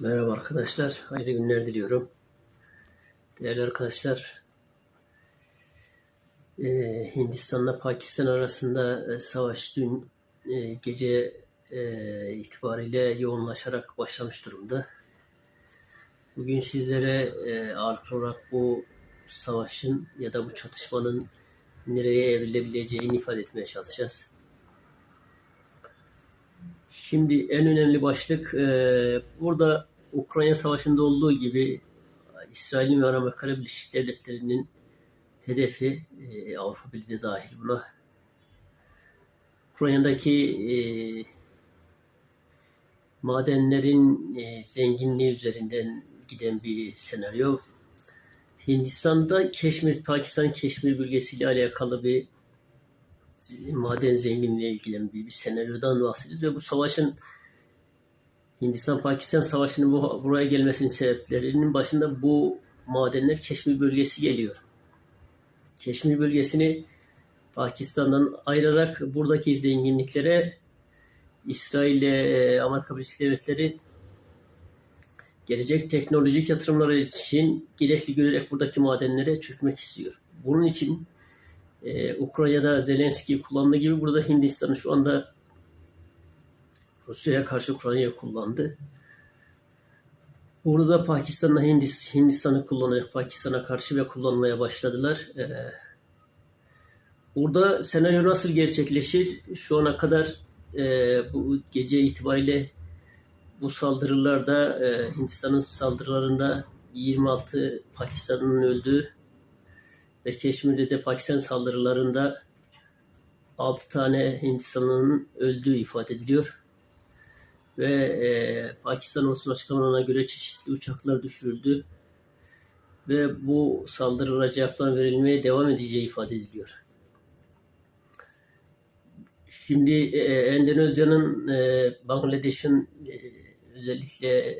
Merhaba arkadaşlar, hayırlı günler diliyorum. Değerli arkadaşlar, eee, Hindistan'la Pakistan arasında e, savaş dün e, gece e, itibariyle yoğunlaşarak başlamış durumda. Bugün sizlere e, olarak bu savaşın ya da bu çatışmanın nereye evrilebileceğini ifade etmeye çalışacağız. Şimdi en önemli başlık e, burada Ukrayna Savaşı'nda olduğu gibi İsrail'in ve Amerika Birleşik Devletleri'nin hedefi e, Avrupa Birliği dahil buna Ukrayna'daki e, madenlerin e, zenginliği üzerinden giden bir senaryo. Hindistan'da Keşmir, Pakistan Keşmir bölgesiyle alakalı bir maden zenginliği ilgili bir, senaryodan bahsediyoruz ve bu savaşın Hindistan-Pakistan savaşının bu, buraya gelmesinin sebeplerinin başında bu madenler Keşmir bölgesi geliyor. Keşmir bölgesini Pakistan'dan ayırarak buradaki zenginliklere İsrail ile Amerika Birleşik Devletleri gelecek teknolojik yatırımları için gerekli görerek buradaki madenlere çökmek istiyor. Bunun için ee, Ukrayna'da Zelenski kullandığı gibi burada Hindistan'ı şu anda Rusya'ya karşı Ukrayna'ya kullandı. Burada Pakistan'la Hindis, Hindistan'ı kullanarak Pakistan'a karşı ve kullanmaya başladılar. Ee, burada senaryo nasıl gerçekleşir? Şu ana kadar e, bu gece itibariyle bu saldırılarda e, Hindistan'ın saldırılarında 26 Pakistan'ın öldüğü ve Keşmir'de de Pakistan saldırılarında 6 tane Hindistanlı'nın öldüğü ifade ediliyor. Ve e, Pakistan olsun açıklamalarına göre çeşitli uçaklar düşürüldü. Ve bu saldırılara cevaplar verilmeye devam edeceği ifade ediliyor. Şimdi e, Endonezya'nın, e, Bangladeş'in e, özellikle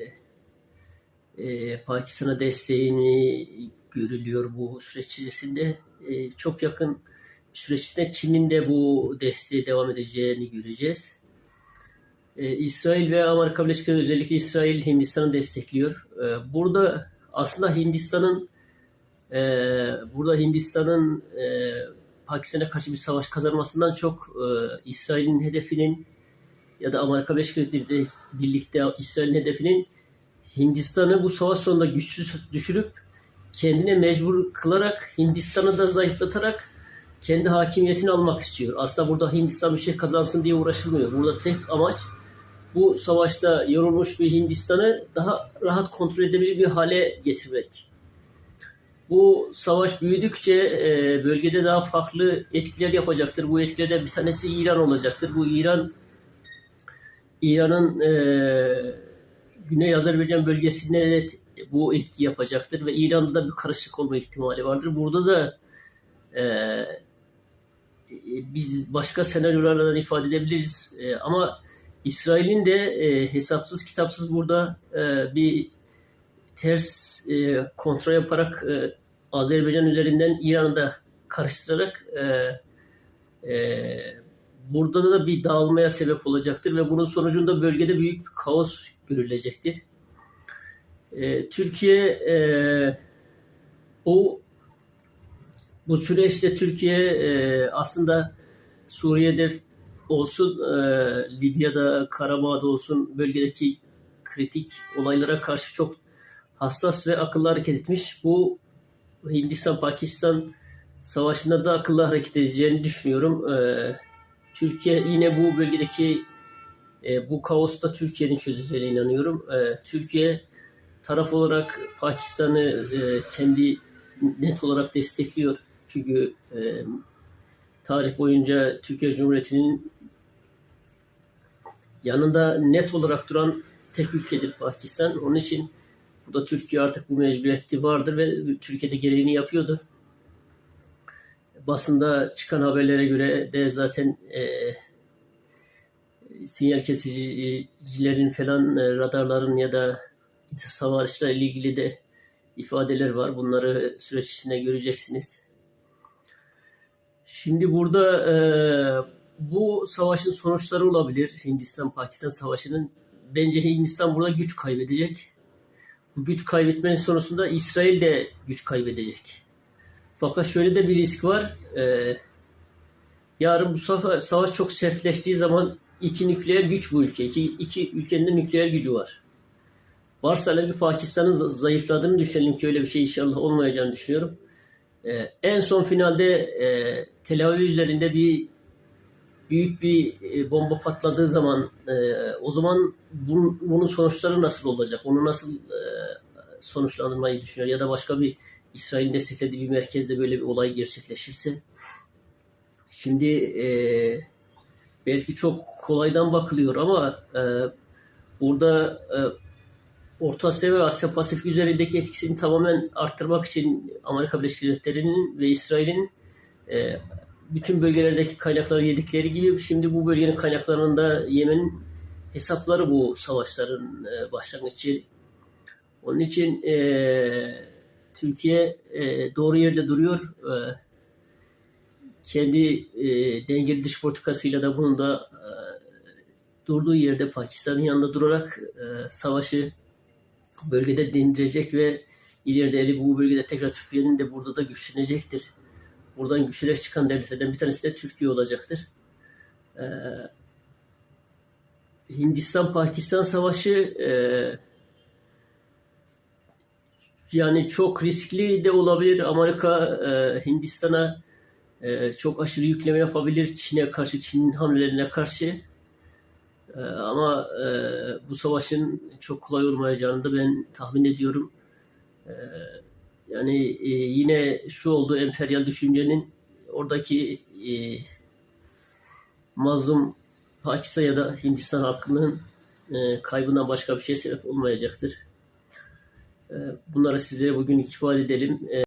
e, Pakistan'a desteğini görülüyor bu süreç içerisinde. E, çok yakın süreçte Çin'in de bu desteği devam edeceğini göreceğiz. E, İsrail ve Amerika Birleşik Devletleri özellikle İsrail Hindistan'ı destekliyor. E, burada aslında Hindistan'ın e, burada Hindistan'ın e, Pakistan'a karşı bir savaş kazanmasından çok e, İsrail'in hedefinin ya da Amerika Birleşik Devletleri birlikte İsrail'in hedefinin Hindistan'ı bu savaş sonunda güçsüz düşürüp kendine mecbur kılarak Hindistan'ı da zayıflatarak kendi hakimiyetini almak istiyor. Aslında burada Hindistan bir şey kazansın diye uğraşılmıyor. Burada tek amaç bu savaşta yorulmuş bir Hindistan'ı daha rahat kontrol edebilir bir hale getirmek. Bu savaş büyüdükçe e, bölgede daha farklı etkiler yapacaktır. Bu etkilerden bir tanesi İran olacaktır. Bu İran İran'ın e, Güney Azerbaycan bölgesinde bu etki yapacaktır ve İran'da da bir karışık olma ihtimali vardır. Burada da e, biz başka senaryolardan ifade edebiliriz e, ama İsrail'in de e, hesapsız kitapsız burada e, bir ters e, kontrol yaparak e, Azerbaycan üzerinden İran'ı da karıştırarak e, e, burada da bir dağılmaya sebep olacaktır ve bunun sonucunda bölgede büyük bir kaos görülecektir. E, Türkiye e, o bu süreçte Türkiye e, aslında Suriye'de olsun, e, Libya'da, Karabağ'da olsun bölgedeki kritik olaylara karşı çok hassas ve akıllı hareket etmiş. Bu Hindistan-Pakistan savaşında da akıllı hareket edeceğini düşünüyorum. E, Türkiye yine bu bölgedeki e, bu kaosta Türkiye'nin çözeceğine inanıyorum. E, Türkiye taraf olarak Pakistan'ı e, kendi net olarak destekliyor. Çünkü e, tarih boyunca Türkiye Cumhuriyeti'nin yanında net olarak duran tek ülkedir Pakistan. Onun için bu da Türkiye artık bu mecburiyeti vardır ve Türkiye'de gereğini yapıyordur. Basında çıkan haberlere göre de zaten e, sinyal kesicilerin falan e, radarların ya da savaşla ilgili de ifadeler var. Bunları süreç içinde göreceksiniz. Şimdi burada e, bu savaşın sonuçları olabilir. Hindistan-Pakistan savaşının bence Hindistan burada güç kaybedecek. Bu güç kaybetmenin sonrasında İsrail de güç kaybedecek. Fakat şöyle de bir risk var. E, yarın bu savaş çok sertleştiği zaman iki nükleer güç bu ülke. İki, iki ülkenin de nükleer gücü var. Varsa hele bir Pakistan'ın za- zayıfladığını düşünelim ki öyle bir şey inşallah olmayacağını düşünüyorum. Ee, en son finalde e, Tel Aviv üzerinde bir büyük bir e, bomba patladığı zaman e, o zaman bunun, bunun sonuçları nasıl olacak? Onu nasıl e, sonuçlandırmayı düşünüyor? Ya da başka bir İsrail'in desteklediği bir merkezde böyle bir olay gerçekleşirse şimdi e, belki çok kolaydan bakılıyor ama e, burada e, Orta Asya ve Asya Pasifik üzerindeki etkisini tamamen arttırmak için Amerika Birleşik Devletleri'nin ve İsrail'in e, bütün bölgelerdeki kaynakları yedikleri gibi şimdi bu bölgenin kaynaklarının da Yemen'in hesapları bu savaşların e, başlangıç yeri. Onun için e, Türkiye e, doğru yerde duruyor. E, kendi e, dengeli dış politikasıyla da bunun da e, durduğu yerde Pakistan'ın yanında durarak e, savaşı bölgede dindirecek ve ileride eli bu bölgede tekrar Türkiye'nin de burada da güçlenecektir. Buradan güçlere çıkan devletlerden bir tanesi de Türkiye olacaktır. Ee, Hindistan-Pakistan savaşı e, yani çok riskli de olabilir. Amerika e, Hindistan'a e, çok aşırı yükleme yapabilir. Çin'e karşı, Çin'in hamlelerine karşı. Ee, ama e, bu savaşın çok kolay olmayacağını da ben tahmin ediyorum. Ee, yani e, yine şu oldu emperyal düşüncenin oradaki e, mazlum Pakistan ya da Hindistan halkının e, kaybından başka bir şey sebep olmayacaktır. E, bunları sizlere bugün ifade edelim. E,